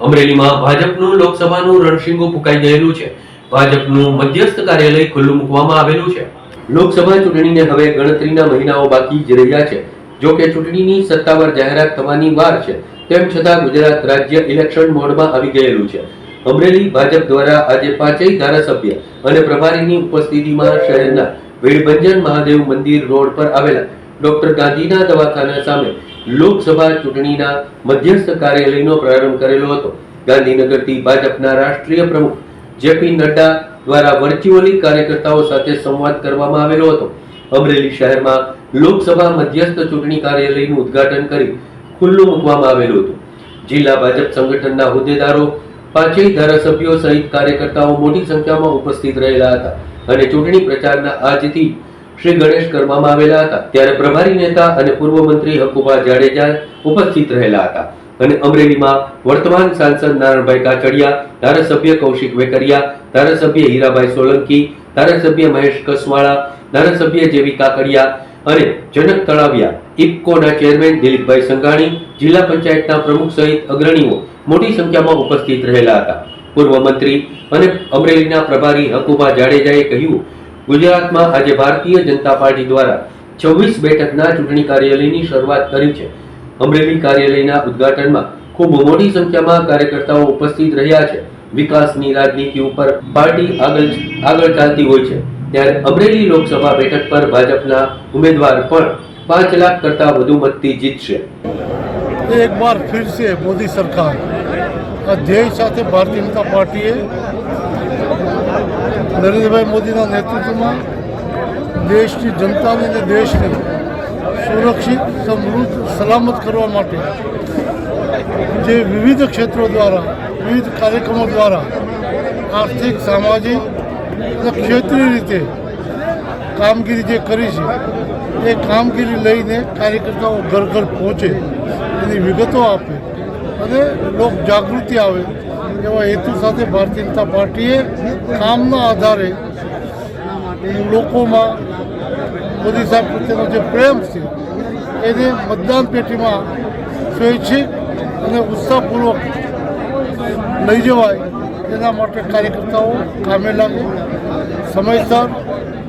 અમરેલીમાં ભાજપનું લોકસભાનું રણશીંગું ફૂંકાઈ ગયેલું છે. ભાજપનું મધ્યસ્થ કાર્યાલય ખુલ્લું મૂકવામાં આવેલું છે. લોકસભા ચૂંટણીને હવે ગણતરીના મહિનાઓ બાકી જ રહ્યા છે. જો કે ચૂંટણીની સત્તાવાર જાહેરાત થવાની વાર છે, તેમ છતાં ગુજરાત રાજ્ય ઇલેક્શન મોડમાં આવી ગયેલું છે. અમરેલી ભાજપ દ્વારા આજે પાંચેય ધારાસભ્ય અને પ્રભારીની ઉપસ્થિતિમાં શહેરના વીરભંજન મહાદેવ મંદિર રોડ પર આવેલા ડોક્ટર ગાંધીના દવાખાના સામે લોકસભા ચૂંટણીના મધ્યસ્થ કાર્યાલયનો પ્રારંભ કરેલો હતો. ગાંધીનગરથી ભાજપના રાષ્ટ્રીય પ્રમુખ જેપી નડ્ડા દ્વારા વર્ચ્યુઅલી કાર્યકર્તાઓ સાથે સંવાદ કરવામાં આવેલો હતો. અમરેલી શહેરમાં લોકસભા મધ્યસ્થ ચૂંટણી કાર્યાલયનું ઉદ્ઘાટન કરી ખુલ્લું મૂકવામાં આવેલું હતું. જિલ્લા ભાજપ સંગઠનના હોદ્દેદારો, પાંચેય ધારાસભ્યો સહિત કાર્યકર્તાઓ મોટી સંખ્યામાં ઉપસ્થિત રહેલા હતા અને ચૂંટણી પ્રચારના આજથી શ્રી ગણેશ કરવામાં આવેલા હતા. ત્યારે પ્રભારી નેતા અને પૂર્વ મંત્રી હકુભા જાડેજા ઉપસ્થિત રહેલા હતા અને અમરેલીમાં વર્તમાન સાંસદ નારણભાઈ કાચડિયા, ધારાસભ્ય કૌશિક વેકરિયા, ધારાસભ્ય હીરાભાઈ સોલંકી, ધારાસભ્ય મહેશ કસવાળા, ધારાસભ્ય જેવી કાકડિયા અને જનક તળાવિયા, ઇફકોના ચેરમેન દિલીપભાઈ સંઘાણી, જિલ્લા પંચાયતના પ્રમુખ સહિત અગ્રણીઓ મોટી સંખ્યામાં ઉપસ્થિત રહેલા હતા. પૂર્વ મંત્રી અને અમરેલીના પ્રભારી હકુભા જાડેજાએ કહ્યું ગુજરાતમાં આજે ભારતીય જનતા પાર્ટી દ્વારા છવ્વીસ બેઠકના ચૂંટણી કાર્યાલયની શરૂઆત કરી છે. અમરેલી કાર્યાલયના ઉદ્ઘાટનમાં ખૂબ મોટી સંખ્યામાં કાર્યકર્તાઓ ઉપસ્થિત રહ્યા છે. વિકાસની રાજનીતિ ઉપર પાર્ટી આગળ આગળ ચાલતી હોય છે. ત્યારે અમરેલી લોકસભા બેઠક પર ભાજપના ઉમેદવાર પણ પાંચ લાખ કરતા વધુ મતથી જીતશે. એક બાર ફિર મોદી સરકાર. ધ્યેય સાથે ભારતીય જનતા પાર્ટીએ નરેન્દ્રભાઈ મોદીના નેતૃત્વમાં દેશની જનતાને અને દેશને સુરક્ષિત, સમૃદ્ધ, સલામત કરવા માટે જે વિવિધ ક્ષેત્રો દ્વારા, વિવિધ કાર્યક્રમો દ્વારા આર્થિક, સામાજિક અને ક્ષેત્રીય રીતે કામગીરી જે કરી છે, એ કામગીરી લઈને કાર્યકર્તાઓ ઘર ઘર પહોંચે, એની વિગતો આપે અને લોક જાગૃતિ આવે. એવા હેતુ સાથે ભારતીય જનતા પાર્ટીએ કામના આધારે લોકોમાં મોદી સાહેબ પ્રત્યેનો જે પ્રેમ છે, એને મતદાન પેટીમાં સ્વૈચ્છિક અને ઉત્સાહપૂર્વક લઈ જવાય, એના માટે કાર્યકર્તાઓ કામે લાગે, સમયસર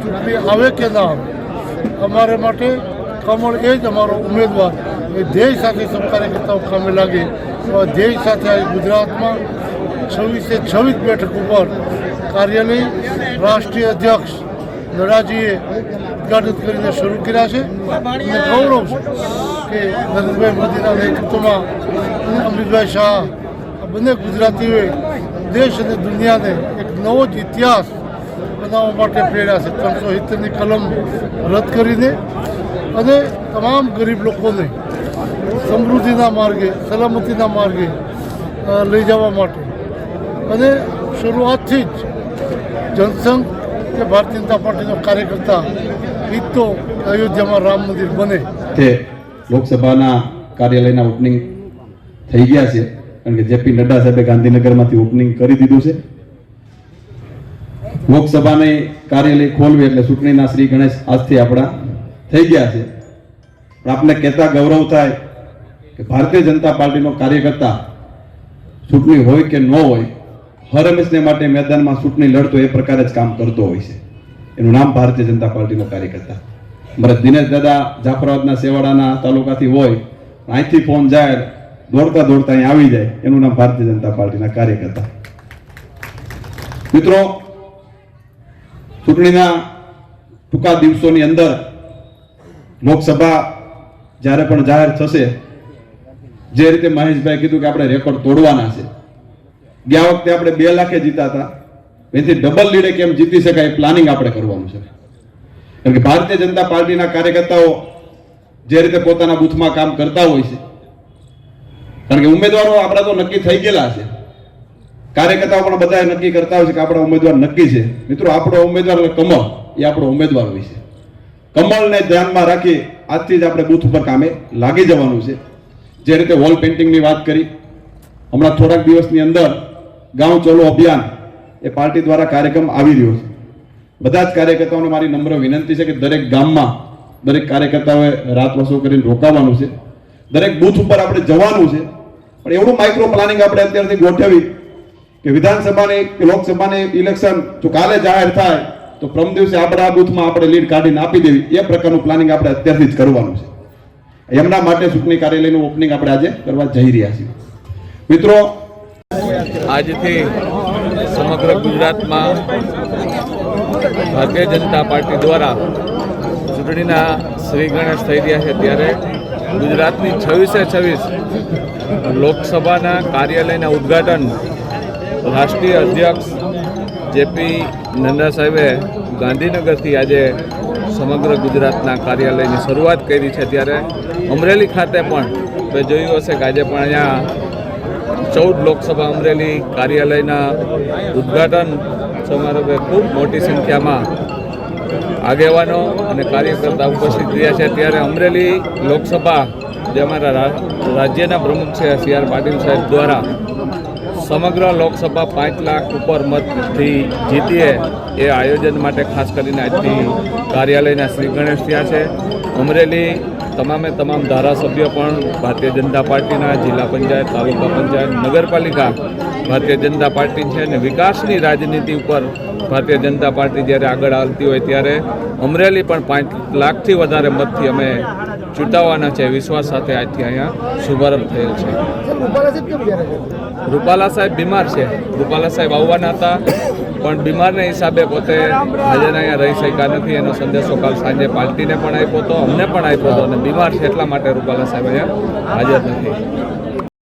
ચૂંટણી આવે કે ના આવે. અમારે માટે કમળ એ જ અમારો ઉમેદવાર, એ ધ્યેય સાથે સૌ કાર્યકર્તાઓ કામે લાગે, એવા ધ્યેય સાથે ગુજરાતમાં છવ્વીસે છવ્વીસ બેઠક ઉપર કાર્યાલય રાષ્ટ્રીય અધ્યક્ષ નડાજીએ ઉદઘાટન કરીને શરૂ કર્યા છે. અને ગૌરવ છે કે નરેન્દ્રભાઈ મોદીના નેતૃત્વમાં અમિતભાઈ શાહ બંને ગુજરાતીઓએ દેશ અને દુનિયાને એક નવો જ ઇતિહાસ બનાવવા માટે પ્રેર્યા છે. ત્રણસો સિત્તેરની કલમ રદ કરીને અને તમામ ગરીબ લોકોને સમૃદ્ધિના માર્ગે, સલામતીના માર્ગે લઈ જવા માટે અને શરૂઆતથી જ જનસંઘ કે ભારતીય જનતા પાર્ટીનો કાર્યકર્તા ઈચ્છતો અયોધ્યામાં રામ મંદિર બને. તે લોકસભાના કાર્યાલયના ઓપનિંગ થઈ ગયા છે. કારણ કે જેપી નડ્ડા સાહેબે ગાંધીનગરમાંથી ઓપનિંગ કરી દીધું છે. લોકસભાને કાર્યાલય ખોલવી એટલે ચૂંટણીના શ્રી ગણેશ આજથી આપણા થઈ ગયા છે. આપને કહેતા ગૌરવ થાય કે ભારતીય જનતા પાર્ટીનો કાર્યકર્તા ચૂંટણી હોય કે ન હોય હર હંમેશને માટે મેદાનમાં ચૂંટણી લડતો એ પ્રકારે જ કામ કરતો હોય છે. એનું નામ ભારતીય જનતા પાર્ટીનો કાર્યકર્તા. અમારા દિનેશ દાદા જાફરાબાદના સેવાડાના તાલુકાથી હોય અહીંથી ફોન જાય, દોડતા દોડતા અહીં આવી જાય, એનું નામ ભારતીય જનતા પાર્ટીના કાર્યકર્તા. મિત્રો, ચૂંટણીના ટૂંકા દિવસોની અંદર લોકસભા જ્યારે પણ જાહેર થશે, જે રીતે મહેશભાઈ કીધું કે આપણે રેકોર્ડ તોડવાના છે ગયા વખતે આપણે બે લાખે જીતા હતા. એથી ડબલ લીડે કેમ જીતી શકાય પ્લાનિંગ આપણે કરવાનું છે. કારણ કે ભારતીય જનતા પાર્ટીના કાર્યકર્તાઓ જે રીતે પોતાના બૂથમાં કામ કરતા હોય છે, કારણ કે ઉમેદવારો આપણા તો નક્કી થઈ ગયેલા છે. કાર્યકર્તાઓ પણ બધા નક્કી કરતા હોય છે કે આપણા ઉમેદવાર નક્કી છે. મિત્રો, આપણો ઉમેદવાર એટલે કમળ એ આપણો ઉમેદવાર હોય છે. કમળને ધ્યાનમાં રાખી આજથી જ આપણે બૂથ ઉપર કામે લાગી જવાનું છે. જે રીતે વોલ પેઇન્ટિંગની વાત કરી, હમણાં થોડાક દિવસની અંદર ગાંવ ચલો અભિયાન એ પાર્ટી દ્વારા કાર્યક્રમ આવી રહ્યો છે. બધા જ કાર્યકર્તાઓને મારી નમ્ર વિનંતી છે કે દરેક ગામમાં દરેક કાર્યકર્તાઓએ રાત વસો કરીને રોકાવાનું છે. દરેક બૂથ ઉપર આપણે જવાનું છે. પણ એવડું માઇક્રો પ્લાનિંગ આપણે અત્યારથી ગોઠવી કે વિધાનસભાની કે લોકસભાની ઇલેક્શન જો કાલે જાહેર થાય તો પ્રમ દિવસે આપણે આ બૂથમાં આપણે લીડ કાઢીને આપી દેવી. એ પ્રકારનું પ્લાનિંગ આપણે અત્યારથી જ કરવાનું છે. એમના માટે ચૂંટણી કાર્યાલયનું ઓપનિંગ આપણે આજે કરવા જઈ રહ્યા છીએ. મિત્રો આજથી સમગ્ર ગુજરાતમાં ભારતીય જનતા પાર્ટી દ્વારા ચૂંટણીના શ્રી ગણેશ થઈ રહ્યા છે. ત્યારે ગુજરાતની છવ્વીસે છવ્વીસ લોકસભાના કાર્યાલયના ઉદ્ઘાટન રાષ્ટ્રીય અધ્યક્ષ જેપી નંદા સાહેબે ગાંધીનગરથી આજે સમગ્ર ગુજરાતના કાર્યાલયની શરૂઆત કરી છે. ત્યારે અમરેલી ખાતે પણ મેં જોયું હશે કે આજે પણ અહીંયા ચૌદ લોકસભા અમરેલી કાર્યાલયના ઉદ્ઘાટન સમારોહે ખૂબ મોટી સંખ્યામાં આગેવાનો અને કાર્યકર્તા ઉપસ્થિત રહ્યા છે. ત્યારે અમરેલી લોકસભા, જે અમારા રાજ્યના પ્રમુખ છે, સી આર પાટીલ સાહેબ દ્વારા સમગ્ર લોકસભા પાંચ લાખ ઉપર મતથી જીતીએ એ આયોજન માટે ખાસ કરીને આજથી કાર્યાલયના શ્રી ગણેશ થયા છે. અમરેલી તમામે તમામ ધારાસભ્યો પણ ભારતીય જનતા પાર્ટીના જિલ્લા પંચાયત, તાલુકા પંચાયત, નગરપાલિકા ભારતીય જનતા પાર્ટી છે અને વિકાસની રાજનીતિ ઉપર ભારતીય જનતા પાર્ટી જ્યારે આગળ આવતી હોય ત્યારે અમરેલી પણ પાંચ લાખથી વધારે મતથી અમે ચૂંટાવાના છે. વિશ્વાસ સાથે આજથી અહીંયા શુભારંભ થયેલ છે. રૂપાલા સાહેબ બીમાર છે. રૂપાલા સાહેબ આવવાના હતા પણ બીમારને હિસાબે પોતે હાજર અહીંયા રહી શક્યા નથી. એનો સંદેશો કાલ સાંજે પાર્ટીને પણ આપ્યો હતો અમને પણ આપ્યો હતો અને બીમાર છે એટલા માટે રૂપાલા સાહેબ અહીંયા હાજર નથી.